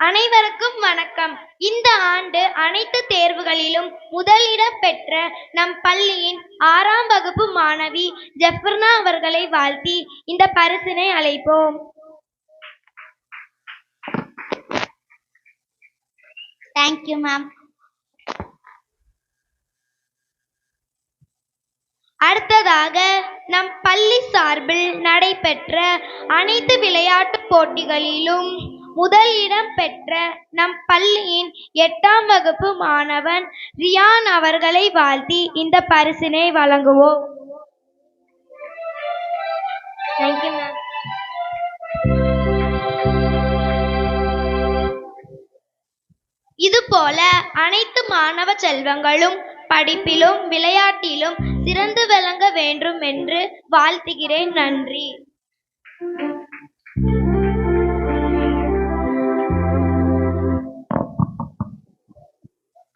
அனைவருக்கும் வணக்கம். இந்த ஆண்டு அனைத்து தேர்வுகளிலும் முதலிடம் பெற்ற நம் பள்ளியின் ஆறாம் வகுப்பு மாணவி ஜெஃபர்னா அவர்களை வாழ்த்தி இந்த பரிசினை அழைப்போம் தேங்க்யூ மேம் அடுத்ததாக நம் பள்ளி சார்பில் நடைபெற்ற அனைத்து விளையாட்டுப் போட்டிகளிலும் முதல் இடம் பெற்ற நம் பள்ளியின் எட்டாம் வகுப்பு மாணவன் ரியான் அவர்களை வாழ்த்தி இந்த பரிசினை வழங்குவோம். தேங்க்யூ மேம் இதுபோல அனைத்து மாணவ செல்வங்களும் படிப்பிலும் விளையாட்டிலும் சிறந்து விளங்க வேண்டும் என்று வாழ்த்துகிறேன். நன்றி.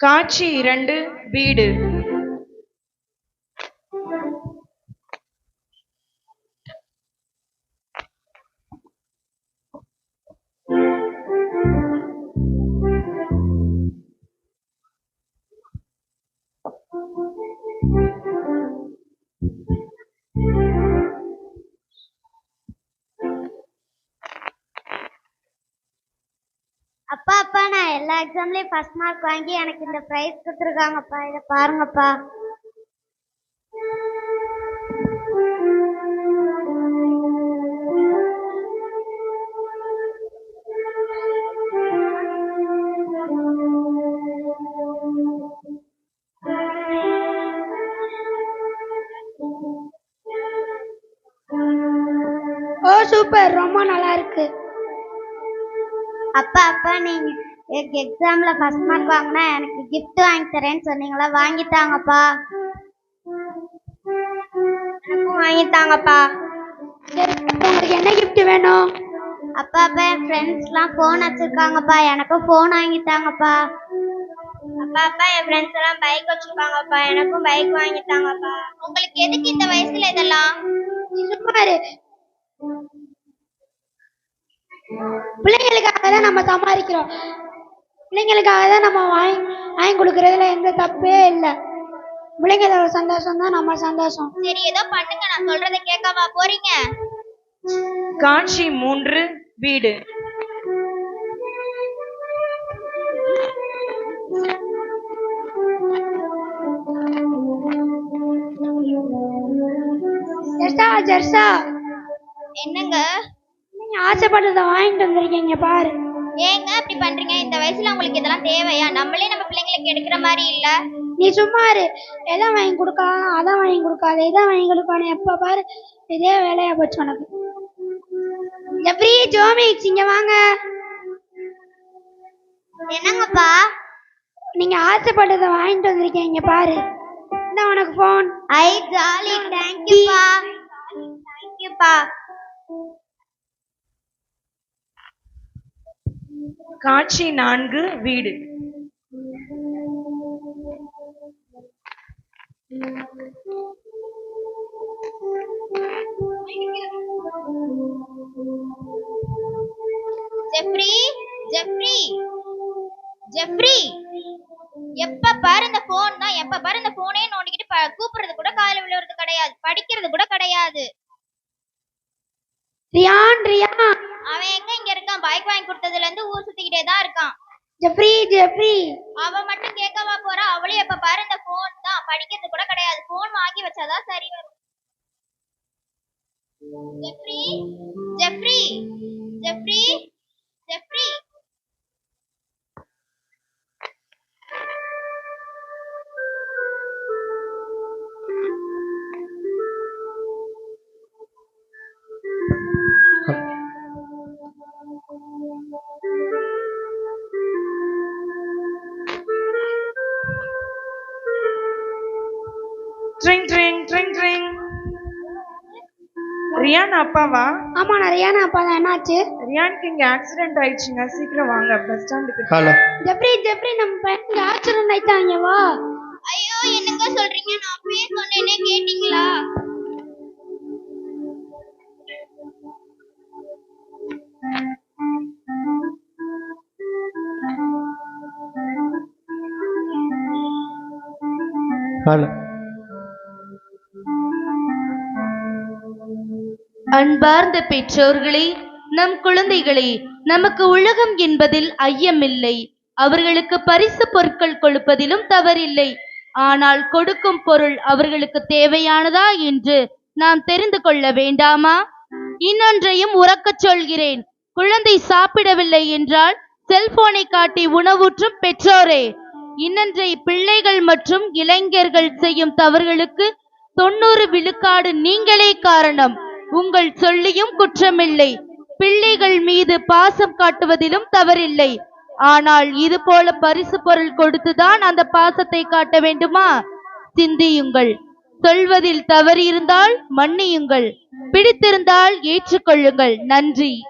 காட்சி இரண்டு வீடு. அப்பா அப்பா நான் எல்லா எக்ஸாம்லயும் ஃபர்ஸ்ட் மார்க் வாங்கி எனக்கு இந்த பிரைஸ் கொடுத்துருக்காங்கப்பா. இதை பாருங்கப்பா. சூப்பர். ரொம்ப நல்லா இருக்கு. அப்பா அப்பா நீங்க எனக்கு எக்ஸாம்ல ஃபர்ஸ்ட் மார்க் வாங்கினா எனக்கு gift வாங்கி தரேன்னு சொன்னீங்களா? எனக்கும் வாங்கித்தாங்கப்பா. சரி உங்களுக்கு என்ன கிஃப்ட் வேணும்? அப்பா அப்பா என் ஃப்ரெண்ட்ஸ்லாம் ஃபோன் வச்சிருக்காங்கப்பா. எனக்கும் ஃபோன் வாங்கித்தாங்கப்பா. அப்பா அப்பா என் ஃப்ரெண்ட்ஸ் எல்லாம் பைக் வச்சிருக்காங்கப்பா எனக்கும் பைக் வாங்கித்தாங்கப்பா. உங்களுக்கு எதுக்கு இந்த வயசுல இதெல்லாம்? சும்மா பிள்ளைங்களுக்காக தான் நம்ம சம்பாதிக்கிறோம். பிள்ளைங்களுக்காக தான் நம்ம வாங்கி வாங்கி கொடுக்கறதுல எந்த தப்பே இல்லை. பிள்ளைங்களோட சந்தோஷம் தான் நம்ம சந்தோஷம். சரி ஏதோ பண்ணுங்க. நான் சொல்றதை கேட்கவா போறீங்க? காட்சி மூன்று வீடு. ஜெர்சா ஜெர்சா. என்னங்க? ஆசைப்பட்டதை வாங்கிட்டு வந்திருக்கீங்க பாரு. ஏங்க அப்படி பண்றீங்க? இந்த வயசுல உங்களுக்கு இதெல்லாம் தேவையா? நம்மளே நம்ம பிள்ளைங்களுக்கு எடுக்கிற மாதிரி இல்ல. நீ சும்மா இரு. எதை வாங்கி கொடுக்கலாம் அதான் வாங்கி கொடுக்காத இதை வாங்கி கொடுக்கானு எப்ப பாரு இதே வேலையா போச்சு உனக்கு. ஜப்ரி ஜோமிக்ஸ் இங்க வாங்க. என்னங்கப்பா? நீங்க ஆசைப்பட்டதை வாங்கிட்டு வந்திருக்கீங்க பாரு. இந்த உனக்கு போன் ஐ ஜாலி. தேங்க்யூப்பா தேங்க்யூப்பா காட்சி நான்கு வீடு. ஜெஃப்ரி ஜெஃப்ரி ஜெஃப்ரி எப்ப பாரு இந்த போன் தான் எப்ப பாரு இந்த போனே நோண்டிக்கிட்டு கூப்பிடுறது கூட காதுல விழுறது கிடையாது படிக்கிறது கூட கிடையாது. Ryan Ryan. அவன் இருக்கான் பைக் வாங்கி கொடுத்ததுல இருந்து ஊர் சுத்திக்கிட்டே தான் இருக்கான். ஜப்ரி ஜப்ரி. அவ மட்டும் கேட்கவா போறா? அவளும் எப்ப பாரு இந்த போன் தான். படிக்கிறது கூட கிடையாது. போன் வாங்கி வச்சாதான் சரி வரும். ஜெஃப்ரி ஜெஃப்ரி ரியான் அப்பாவா? ஆமா நான் ரியான் அப்பா தான் என்னாச்சு? ரியானுக்கு இங்க ஆக்சிடென்ட் ஆயிடுச்சுங்க. சீக்கிரம் வாங்க பஸ் ஸ்டாண்டுக்கு ஹலோ. ஜப்ரி ஜப்ரி நம்ம பையனுக்கு ஆக்சிடென்ட் ஆயிட்டாங்க வா. ஐயோ என்னங்க சொல்றீங்க? நான் அப்பயே சொன்னேனே கேட்டிங்களா? ஹலோ. அன்பார்ந்த பெற்றோர்களே நம் குழந்தைகளே நமக்கு உலகம் என்பதில் ஐயமில்லை. அவர்களுக்கு பரிசு பொருட்கள் கொடுப்பதிலும் தவறில்லை. ஆனால் கொடுக்கும் பொருள் அவர்களுக்கு தேவையானதா என்று நாம் தெரிந்து கொள்ள வேண்டாமா? இன்னொன்றையும் உறக்கச் சொல்கிறேன். குழந்தை சாப்பிடவில்லை என்றால் செல்போனை காட்டி உணவூற்றும் பெற்றோரே. இன்னன்றை பிள்ளைகள் மற்றும் இளைஞர்கள் செய்யும் தவறுகளுக்கு தொண்ணூறு விழுக்காடு நீங்களே காரணம். உங்கள் சொல்லியும் குற்றமில்லை. பிள்ளைகள் மீது பாசம் காட்டுவதிலும் தவறில்லை. ஆனால் இது போல பரிசு பொருள் கொடுத்துதான் அந்த பாசத்தை காட்ட வேண்டுமா? சிந்தியுங்கள். சொல்வதில் தவறு இருந்தால் மன்னியுங்கள். பிடித்திருந்தால் ஏற்றுக்கொள்ளுங்கள். நன்றி.